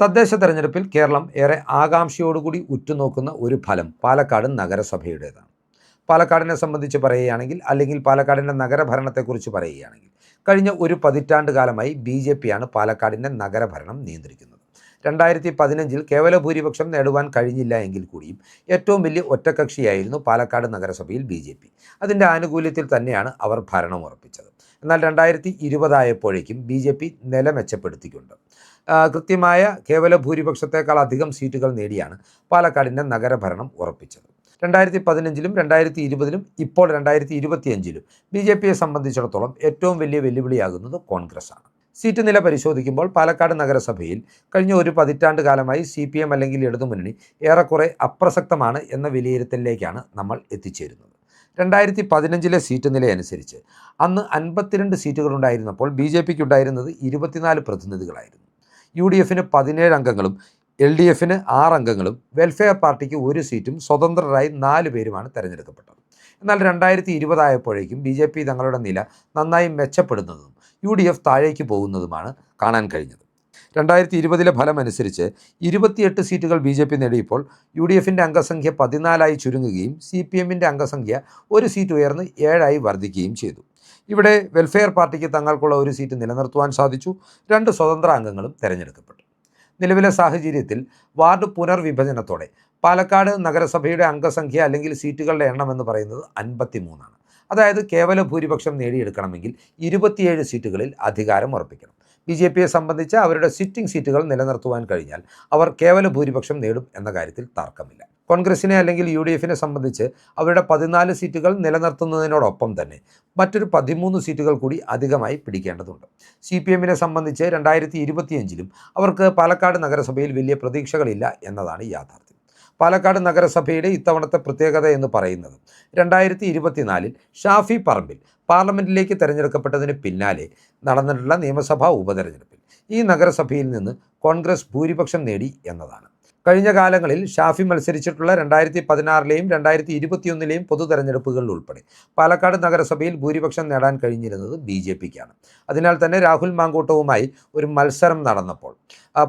തദ്ദേശ തെരഞ്ഞെടുപ്പിൽ കേരളം ഏറെ ആകാംക്ഷയോടുകൂടി ഉറ്റുനോക്കുന്ന ഒരു ഫലം പാലക്കാട് നഗരസഭയുടേതാണ്. പാലക്കാടിനെ സംബന്ധിച്ച് പറയുകയാണെങ്കിൽ അല്ലെങ്കിൽ പാലക്കാടിന്റെ നഗരഭരണത്തെക്കുറിച്ച് പറയുകയാണെങ്കിൽ കഴിഞ്ഞ ഒരു പതിറ്റാണ്ട് കാലമായി ബി ജെ പിയാണ് പാലക്കാടിന്റെ നഗരഭരണം നിയന്ത്രിക്കുന്നത്. രണ്ടായിരത്തി പതിനഞ്ചിൽ കേവല ഭൂരിപക്ഷം നേടുവാൻ കഴിഞ്ഞില്ല എങ്കിൽ കൂടിയും ഏറ്റവും വലിയ ഒറ്റക്കക്ഷിയായിരുന്നു പാലക്കാട് നഗരസഭയിൽ ബി ജെ പി. അതിന്റെ ആനുകൂല്യത്തിൽ തന്നെയാണ് അവർ ഭരണം ഉറപ്പിച്ചത്. എന്നാൽ രണ്ടായിരത്തി ഇരുപതായപ്പോഴേക്കും ബി ജെ പി നില മെച്ചപ്പെടുത്തിക്കൊണ്ട് കൃത്യമായ കേവല ഭൂരിപക്ഷത്തേക്കാൾ അധികം സീറ്റുകൾ നേടിയാണ് പാലക്കാടിന്റെ നഗരഭരണം ഉറപ്പിച്ചത്. രണ്ടായിരത്തി പതിനഞ്ചിലും രണ്ടായിരത്തി ഇരുപതിലും ഇപ്പോൾ രണ്ടായിരത്തി ഇരുപത്തിയഞ്ചിലും ബി ജെ പിയെ സംബന്ധിച്ചിടത്തോളം ഏറ്റവും വലിയ വെല്ലുവിളിയാകുന്നത് കോൺഗ്രസ്സാണ്. സീറ്റ് നില പരിശോധിക്കുമ്പോൾ പാലക്കാട് നഗരസഭയിൽ കഴിഞ്ഞ ഒരു പതിറ്റാണ്ട് കാലമായി സി പി എം അല്ലെങ്കിൽ ഇടതുമുന്നണി ഏറെക്കുറെ അപ്രസക്തമാണ് എന്ന വിലയിരുത്തലിലേക്കാണ് നമ്മൾ എത്തിച്ചേരുന്നത്. രണ്ടായിരത്തി പതിനഞ്ചിലെ സീറ്റ് നിലയനുസരിച്ച് അന്ന് അൻപത്തിരണ്ട് സീറ്റുകളുണ്ടായിരുന്നപ്പോൾ ബി ജെ പിക്ക് ഉണ്ടായിരുന്നത് ഇരുപത്തിനാല് പ്രതിനിധികളായിരുന്നു. യു ഡി എഫിന് പതിനേഴ് അംഗങ്ങളും എൽ ഡി എഫിന് ആറ് അംഗങ്ങളും വെൽഫെയർ പാർട്ടിക്ക് ഒരു സീറ്റും സ്വതന്ത്രരായി നാല് പേരുമാണ് തെരഞ്ഞെടുക്കപ്പെട്ടത്. എന്നാൽ രണ്ടായിരത്തി ഇരുപതായപ്പോഴേക്കും ബി ജെ പി തങ്ങളുടെ നില നന്നായി മെച്ചപ്പെടുന്നതും യു ഡി എഫ് താഴേക്ക് പോകുന്നതുമാണ് കാണാൻ കഴിഞ്ഞത്. രണ്ടായിരത്തി ഇരുപതിലെ ഫലം അനുസരിച്ച് ഇരുപത്തിയെട്ട് സീറ്റുകൾ ബി ജെ പി നേടിയപ്പോൾ യു ഡി എഫിന്റെ അംഗസംഖ്യ പതിനാലായി ചുരുങ്ങുകയും സി പി എമ്മിന്റെ അംഗസംഖ്യ ഒരു സീറ്റ് ഉയർന്ന് ഏഴായി വർദ്ധിക്കുകയും ചെയ്തു. ഇവിടെ വെൽഫെയർ പാർട്ടിക്ക് തങ്ങൾക്കുള്ള ഒരു സീറ്റ് നിലനിർത്തുവാൻ സാധിച്ചു. രണ്ട് സ്വതന്ത്ര അംഗങ്ങളും തെരഞ്ഞെടുക്കപ്പെട്ടു. നിലവിലെ സാഹചര്യത്തിൽ വാർഡ് പുനർവിഭജനത്തോടെ പാലക്കാട് നഗരസഭയുടെ അംഗസംഖ്യ അല്ലെങ്കിൽ സീറ്റുകളുടെ എണ്ണം എന്ന് പറയുന്നത് അൻപത്തി മൂന്നാണ് അതായത് കേവല ഭൂരിപക്ഷം നേടിയെടുക്കണമെങ്കിൽ ഇരുപത്തിയേഴ് സീറ്റുകളിൽ അധികാരം ഉറപ്പിക്കണം. ബി ജെ പിയെ സംബന്ധിച്ച് അവരുടെ സിറ്റിംഗ് സീറ്റുകൾ നിലനിർത്തുവാൻ കഴിഞ്ഞാൽ അവർ കേവല ഭൂരിപക്ഷം നേടും എന്ന കാര്യത്തിൽ തർക്കമില്ല. കോൺഗ്രസിനെ അല്ലെങ്കിൽ യു ഡി എഫിനെ സംബന്ധിച്ച് അവരുടെ പതിനാല് സീറ്റുകൾ നിലനിർത്തുന്നതിനോടൊപ്പം തന്നെ മറ്റൊരു പതിമൂന്ന് സീറ്റുകൾ കൂടി അധികമായി പിടിക്കേണ്ടതുണ്ട്. സി പി എമ്മിനെ സംബന്ധിച്ച് രണ്ടായിരത്തി ഇരുപത്തിയഞ്ചിലും അവർക്ക് പാലക്കാട് നഗരസഭയിൽ വലിയ പ്രതീക്ഷകളില്ല എന്നതാണ് യാഥാർത്ഥ്യം. പാലക്കാട് നഗരസഭയുടെ ഇത്തവണത്തെ പ്രത്യേകത എന്ന് പറയുന്നത്. രണ്ടായിരത്തി ഇരുപത്തിനാലിൽ ഷാഫി പറമ്പിൽ പാർലമെന്റിലേക്ക് തെരഞ്ഞെടുക്കപ്പെട്ടതിന് പിന്നാലെ നടന്നിട്ടുള്ള നിയമസഭാ ഉപതെരഞ്ഞെടുപ്പിൽ ഈ നഗരസഭയിൽ നിന്ന് കോൺഗ്രസ് ഭൂരിപക്ഷം നേടി എന്നതാണ്. കഴിഞ്ഞ കാലങ്ങളിൽ ഷാഫി മത്സരിച്ചിട്ടുള്ള രണ്ടായിരത്തി പതിനാറിലെയും രണ്ടായിരത്തി ഇരുപത്തിയൊന്നിലെയും പൊതു തെരഞ്ഞെടുപ്പുകളിൽ ഉൾപ്പെടെ. പാലക്കാട് നഗരസഭയിൽ ഭൂരിപക്ഷം നേടാൻ കഴിഞ്ഞിരുന്നത് ബി ജെ പിക്കാണ്. അതിനാൽ തന്നെ രാഹുൽ മാങ്കൂട്ടവുമായി ഒരു മത്സരം നടന്നപ്പോൾ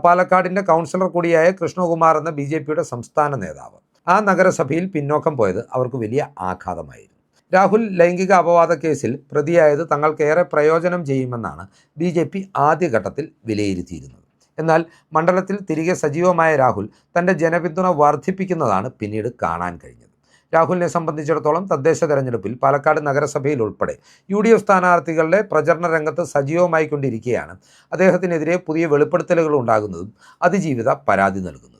പാലക്കാടിന്റെ കൗൺസിലർ കൂടിയായ കൃഷ്ണകുമാർ എന്ന ബി സംസ്ഥാന നേതാവ് ആ നഗരസഭയിൽ പിന്നോക്കം പോയത് അവർക്ക് വലിയ ആഘാതമായിരുന്നു. രാഹുൽ ലൈംഗിക അപവാദ കേസിൽ പ്രതിയായത് തങ്ങൾക്കേറെ പ്രയോജനം ചെയ്യുമെന്നാണ് ബി ജെ പി ആദ്യഘട്ടത്തിൽ വിലയിരുത്തിയിരുന്നത്. എന്നാൽ മണ്ഡലത്തിൽ തിരികെ സജീവമായ രാഹുൽ തന്റെ ജനപിന്തുണ വർദ്ധിപ്പിക്കുന്നതാണ് പിന്നീട് കാണാൻ കഴിഞ്ഞത്. രാഹുലിനെ സംബന്ധിച്ചിടത്തോളം തദ്ദേശ തെരഞ്ഞെടുപ്പിൽ പാലക്കാട് നഗരസഭയിൽ ഉൾപ്പെടെ യു ഡി എഫ് സ്ഥാനാർത്ഥികളുടെ പ്രചരണ രംഗത്ത് സജീവമായി കൊണ്ടിരിക്കുകയാണ് അദ്ദേഹത്തിനെതിരെ പുതിയ വെളിപ്പെടുത്തലുകൾ ഉണ്ടാകുന്നതും അതിജീവിത പരാതി നൽകുന്നതും.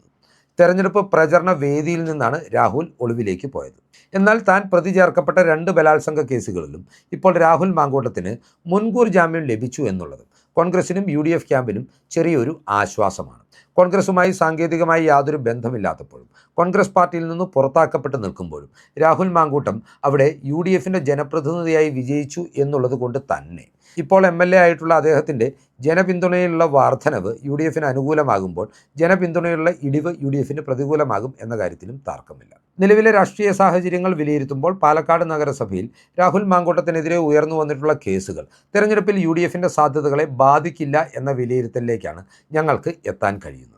തെരഞ്ഞെടുപ്പ് പ്രചരണ വേദിയിൽ നിന്നാണ് രാഹുൽ ഒളിവിലേക്ക് പോയത്. എന്നാൽ താൻ പ്രതി ചേർക്കപ്പെട്ട രണ്ട് ബലാത്സംഗ കേസുകളിലും ഇപ്പോൾ രാഹുൽ മാങ്കൂട്ടത്തിന് മുൻകൂർ ജാമ്യം ലഭിച്ചു എന്നുള്ളത് കോൺഗ്രസിനും യു ഡി എഫ് ക്യാമ്പിനും ചെറിയൊരു ആശ്വാസമാണ്. കോൺഗ്രസുമായി സാങ്കേതികമായി യാതൊരു ബന്ധമില്ലാത്തപ്പോഴും കോൺഗ്രസ് പാർട്ടിയിൽ നിന്ന് പുറത്താക്കപ്പെട്ട് നിൽക്കുമ്പോഴും രാഹുൽ മാങ്കൂട്ടം അവിടെ യു ഡി എഫിന്റെ ജനപ്രതിനിധിയായി വിജയിച്ചു എന്നുള്ളത് കൊണ്ട് തന്നെ ഇപ്പോൾ എം എൽ എ ആയിട്ടുള്ള അദ്ദേഹത്തിന്റെ ജനപിന്തുണയിലുള്ള വർധനവ് യു ഡി എഫിന് അനുകൂലമാകുമ്പോൾ ജനപിന്തുണയിലുള്ള ഇടിവ് യു ഡി എഫിന് പ്രതികൂലമാകും എന്ന കാര്യത്തിലും തർക്കമില്ല. നിലവിലെ രാഷ്ട്രീയ സാഹചര്യങ്ങൾ വിലയിരുത്തുമ്പോൾ പാലക്കാട് നഗരസഭയിൽ രാഹുൽ മാങ്കൂട്ടത്തിനെതിരെ ഉയർന്നു വന്നിട്ടുള്ള കേസുകൾ തെരഞ്ഞെടുപ്പിൽ യു ഡി എഫിന്റെ സാധ്യതകളെ ബാധിക്കില്ല എന്ന വിലയിരുത്തലിലേക്കാണ് ഞങ്ങൾക്ക് എത്താൻ കഴിയുന്നത്.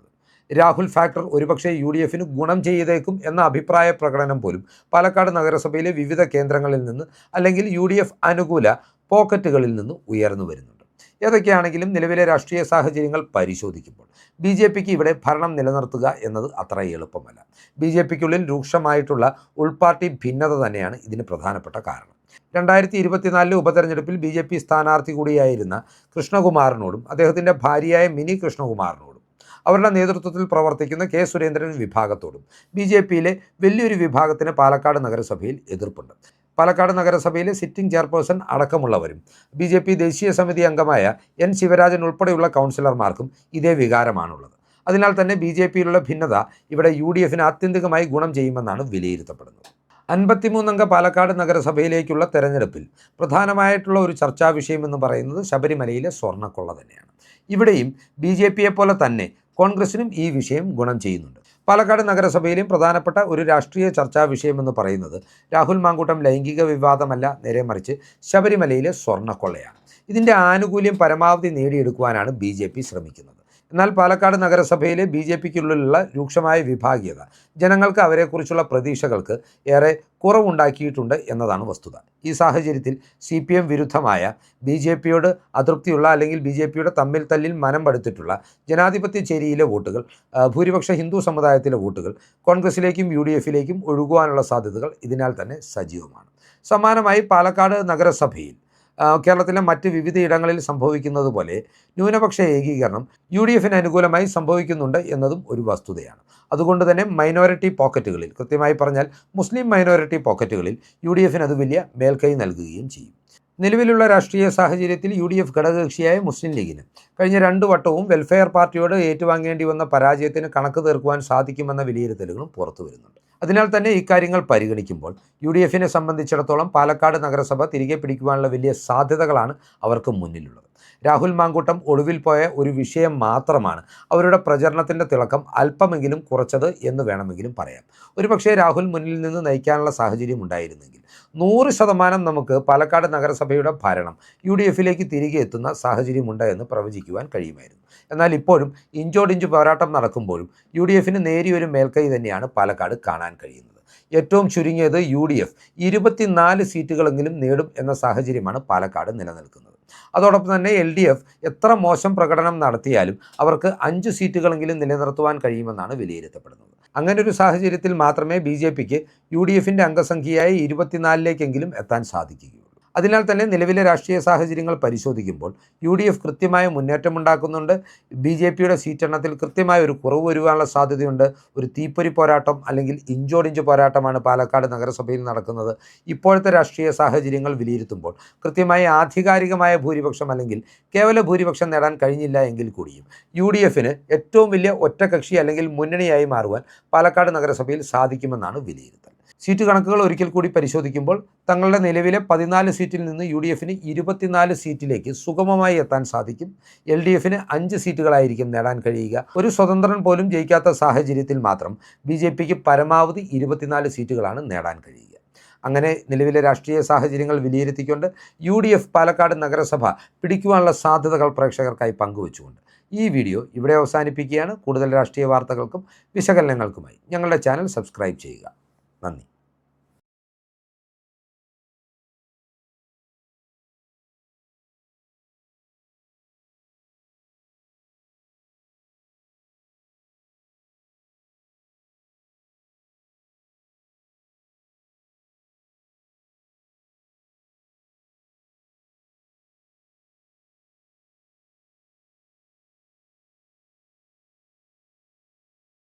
രാഹുൽ ഫാക്ടർ ഒരുപക്ഷെ യു ഡി എഫിന് ഗുണം ചെയ്തേക്കും എന്ന അഭിപ്രായ പ്രകടനം പോലും പാലക്കാട് നഗരസഭയിലെ വിവിധ കേന്ദ്രങ്ങളിൽ നിന്ന് അല്ലെങ്കിൽ യു ഡി എഫ് അനുകൂല പോക്കറ്റുകളിൽ നിന്ന് ഉയർന്നു വരുന്നുണ്ട്. ഏതൊക്കെയാണെങ്കിലും നിലവിലെ രാഷ്ട്രീയ സാഹചര്യങ്ങൾ പരിശോധിക്കുമ്പോൾ ബി ജെ പിക്ക് ഇവിടെ ഭരണം നിലനിർത്തുക എന്നത് അത്ര എളുപ്പമല്ല. ബി ജെ പിക്കുള്ളിൽ രൂക്ഷമായിട്ടുള്ള ഉൾപാർട്ടി ഭിന്നത തന്നെയാണ് ഇതിന് പ്രധാനപ്പെട്ട കാരണം. രണ്ടായിരത്തി ഇരുപത്തിനാലിലെ ഉപതെരഞ്ഞെടുപ്പിൽ ബി ജെ പി സ്ഥാനാർത്ഥി കൂടിയായിരുന്ന കൃഷ്ണകുമാറിനോടും അദ്ദേഹത്തിന്റെ ഭാര്യയായ മിനി കൃഷ്ണകുമാറിനോടും അവരുടെ നേതൃത്വത്തിൽ പ്രവർത്തിക്കുന്ന കെ സുരേന്ദ്രൻ വിഭാഗത്തോടും ബി ജെ പിയിലെ വലിയൊരു വിഭാഗത്തിന് പാലക്കാട് നഗരസഭയിൽ എതിർപ്പുണ്ട്. പാലക്കാട് നഗരസഭയിലെ സിറ്റിംഗ് ചെയർപേഴ്സൺ അടക്കമുള്ളവരും. ബി ജെ പി ദേശീയ സമിതി അംഗമായ എൻ ശിവരാജൻ ഉൾപ്പെടെയുള്ള കൗൺസിലർമാർക്കും ഇതേ വികാരമാണുള്ളത്. അതിനാൽ തന്നെ ബി ജെ പിയിലുള്ള ഭിന്നത ഇവിടെ യു ഡി എഫിന് ആത്യന്തികമായി ഗുണം ചെയ്യുമെന്നാണ് വിലയിരുത്തപ്പെടുന്നത്. അൻപത്തിമൂന്നംഗ പാലക്കാട് നഗരസഭയിലേക്കുള്ള തെരഞ്ഞെടുപ്പിൽ പ്രധാനമായിട്ടുള്ള ഒരു ചർച്ചാ വിഷയം എന്ന് പറയുന്നത് ശബരിമലയിലെ സ്വർണക്കൊള്ള തന്നെയാണ്. ഇവിടെയും ബി ജെ പിയെ പോലെ തന്നെ കോൺഗ്രസിനും ഈ വിഷയം ഗുണം ചെയ്യുന്നുണ്ട്. പാലക്കാട് നഗരസഭയിലും പ്രധാനപ്പെട്ട ഒരു രാഷ്ട്രീയ ചർച്ചാ വിഷയമെന്ന് പറയുന്നത് രാഹുൽ മാങ്കൂട്ടം ലൈംഗിക വിവാദമല്ല നേരെ മറിച്ച് ശബരിമലയിലെ സ്വർണക്കൊള്ളയാണ്. ഇതിന്റെ ആനുകൂല്യം പരമാവധി നേടിയെടുക്കുവാനാണ് ബി ശ്രമിക്കുന്നത്. എന്നാൽ പാലക്കാട് നഗരസഭയിലെ ബി ജെ പിക്കുള്ളിലുള്ള രൂക്ഷമായ വിഭാഗീയത ജനങ്ങൾക്ക് അവരെക്കുറിച്ചുള്ള പ്രതീക്ഷകൾക്ക് ഏറെ കുറവുണ്ടാക്കിയിട്ടുണ്ട് എന്നതാണ് വസ്തുത. ഈ സാഹചര്യത്തിൽ സി പി എം വിരുദ്ധമായ ബി ജെ പിയോട് അതൃപ്തിയുള്ള അല്ലെങ്കിൽ ബി ജെ പിയുടെ തമ്മിൽ തല്ലിൽ മനം പടുത്തിട്ടുള്ള ജനാധിപത്യ ചേരിയിലെ വോട്ടുകൾ ഭൂരിപക്ഷ ഹിന്ദു സമുദായത്തിലെ വോട്ടുകൾ കോൺഗ്രസിലേക്കും യു ഡി എഫിലേക്കും ഒഴുകുവാനുള്ള സാധ്യതകൾ ഇതിനാൽ തന്നെ സജീവമാണ്. സമാനമായി പാലക്കാട് നഗരസഭയിൽ കേരളത്തിലെ മറ്റ് വിവിധ ഇടങ്ങളിൽ സംഭവിക്കുന്നത് പോലെ ന്യൂനപക്ഷ ഏകീകരണം യു ഡി എഫിന് അനുകൂലമായി സംഭവിക്കുന്നുണ്ട് എന്നതും ഒരു വസ്തുതയാണ്. അതുകൊണ്ട് തന്നെ മൈനോറിറ്റി പോക്കറ്റുകളിൽ കൃത്യമായി പറഞ്ഞാൽ മുസ്ലിം മൈനോറിറ്റി പോക്കറ്റുകളിൽ യു ഡി എഫിന് അത് വലിയ മേൽക്കൈ നൽകുകയും ചെയ്യും. നിലവിലുള്ള രാഷ്ട്രീയ സാഹചര്യത്തിൽ യു ഡി എഫ് ഘടകകക്ഷിയായ മുസ്ലിം ലീഗിന് കഴിഞ്ഞ രണ്ട് വട്ടവും വെൽഫെയർ പാർട്ടിയോട് ഏറ്റുവാങ്ങേണ്ടി വന്ന പരാജയത്തിന് കണക്ക് തീർക്കുവാൻ സാധിക്കുമെന്ന വിലയിരുത്തലുകളും പുറത്തു വരുന്നുണ്ട്. അതിനാൽ തന്നെ ഇക്കാര്യങ്ങൾ പരിഗണിക്കുമ്പോൾ യു ഡി എഫിനെ സംബന്ധിച്ചിടത്തോളം പാലക്കാട് നഗരസഭ തിരികെ പിടിക്കുവാനുള്ള വലിയ സാധ്യതകളാണ് അവർക്ക് മുന്നിലുള്ളത്. രാഹുൽ മാങ്കൂട്ടം ഒടുവിൽ പോയ ഒരു വിഷയം മാത്രമാണ്. അവരുടെ പ്രചരണത്തിന്റെ തിളക്കം അല്പമെങ്കിലും കുറച്ചത് എന്ന് വേണമെങ്കിലും പറയാം. ഒരുപക്ഷേ രാഹുൽ മുന്നിൽ നിന്ന് നയിക്കാനുള്ള സാഹചര്യം ഉണ്ടായിരുന്നെങ്കിൽ. നൂറ് ശതമാനം നമുക്ക് പാലക്കാട് നഗരസഭയുടെ ഭരണം യു ഡി എഫിലേക്ക് തിരികെ എത്തുന്ന സാഹചര്യമുണ്ട് എന്ന് പ്രവചിക്കുവാൻ കഴിയുമായിരുന്നു. എന്നാൽ ഇപ്പോഴും ഇഞ്ചോടിഞ്ച് പോരാട്ടം നടക്കുമ്പോഴും യു ഡി എഫിന് നേരിയൊരു മേൽക്കൈ തന്നെയാണ് പാലക്കാട് കാണാൻ കഴിയുന്നത്. ഏറ്റവും ചുരുങ്ങിയത് യു ഡി എഫ് ഇരുപത്തിനാല് സീറ്റുകളെങ്കിലും നേടും എന്ന സാഹചര്യമാണ് പാലക്കാട് നിലനിൽക്കുന്നത്. അതോടൊപ്പം തന്നെ എൽ ഡി എഫ് എത്ര മോശം പ്രകടനം നടത്തിയാലും അവർക്ക് അഞ്ച് സീറ്റുകളെങ്കിലും നിലനിർത്തുവാൻ കഴിയുമെന്നാണ് വിലയിരുത്തപ്പെടുന്നത്. അങ്ങനെ ഒരു സാഹചര്യത്തിൽ മാത്രമേ ബി ജെ പിക്ക് യു ഡി എഫിന്റെ അംഗസംഖ്യയായി ഇരുപത്തിനാലിലേക്കെങ്കിലും എത്താൻ സാധിക്കുകയുള്ളൂ. അതിനാൽ തന്നെ നിലവിലെ രാഷ്ട്രീയ സാഹചര്യങ്ങൾ പരിശോധിക്കുമ്പോൾ യു ഡി എഫ് കൃത്യമായ മുന്നേറ്റമുണ്ടാക്കുന്നുണ്ട്. ബി ജെ പിയുടെ സീറ്റെണ്ണത്തിൽ കൃത്യമായ ഒരു കുറവ് വരുവാനുള്ള സാധ്യതയുണ്ട്. ഒരു തീപ്പൊരി പോരാട്ടം അല്ലെങ്കിൽ ഇഞ്ചോടിഞ്ച് പോരാട്ടമാണ് പാലക്കാട് നഗരസഭയിൽ നടക്കുന്നത്. ഇപ്പോഴത്തെ രാഷ്ട്രീയ സാഹചര്യങ്ങൾ വിലയിരുത്തുമ്പോൾ കൃത്യമായി ആധികാരികമായ ഭൂരിപക്ഷം അല്ലെങ്കിൽ കേവല ഭൂരിപക്ഷം നേടാൻ കഴിഞ്ഞില്ല എങ്കിൽ കൂടിയും യു ഡി എഫിന് ഏറ്റവും വലിയ ഒറ്റകക്ഷി അല്ലെങ്കിൽ മുന്നണിയായി മാറുവാൻ പാലക്കാട് നഗരസഭയിൽ സാധിക്കുമെന്നാണ് വിലയിരുത്തൽ. സീറ്റ് കണക്കുകൾ ഒരിക്കൽ കൂടി പരിശോധിക്കുമ്പോൾ തങ്ങളുടെ നിലവിലെ പതിനാല് സീറ്റിൽ നിന്ന് യു ഡി എഫിന് ഇരുപത്തിനാല് സീറ്റിലേക്ക് സുഗമമായി എത്താൻ സാധിക്കും. എൽ ഡി എഫിന് അഞ്ച് സീറ്റുകളായിരിക്കും നേടാൻ കഴിയുക. ഒരു സ്വതന്ത്രൻ പോലും ജയിക്കാത്ത സാഹചര്യത്തിൽ മാത്രം ബി ജെ പിക്ക് പരമാവധി ഇരുപത്തിനാല് സീറ്റുകളാണ് നേടാൻ കഴിയുക. അങ്ങനെ നിലവിലെ രാഷ്ട്രീയ സാഹചര്യങ്ങൾ വിലയിരുത്തിക്കൊണ്ട് യു ഡി എഫ് പാലക്കാട് നഗരസഭ പിടിക്കുവാനുള്ള സാധ്യതകൾ പ്രേക്ഷകർക്കായി പങ്കുവച്ചുകൊണ്ട് ഈ വീഡിയോ ഇവിടെ അവസാനിപ്പിക്കുകയാണ്. കൂടുതൽ രാഷ്ട്രീയ വാർത്തകൾക്കും വിശകലനങ്ങൾക്കുമായി ഞങ്ങളുടെ ചാനൽ സബ്സ്ക്രൈബ് ചെയ്യുക. നന്ദി.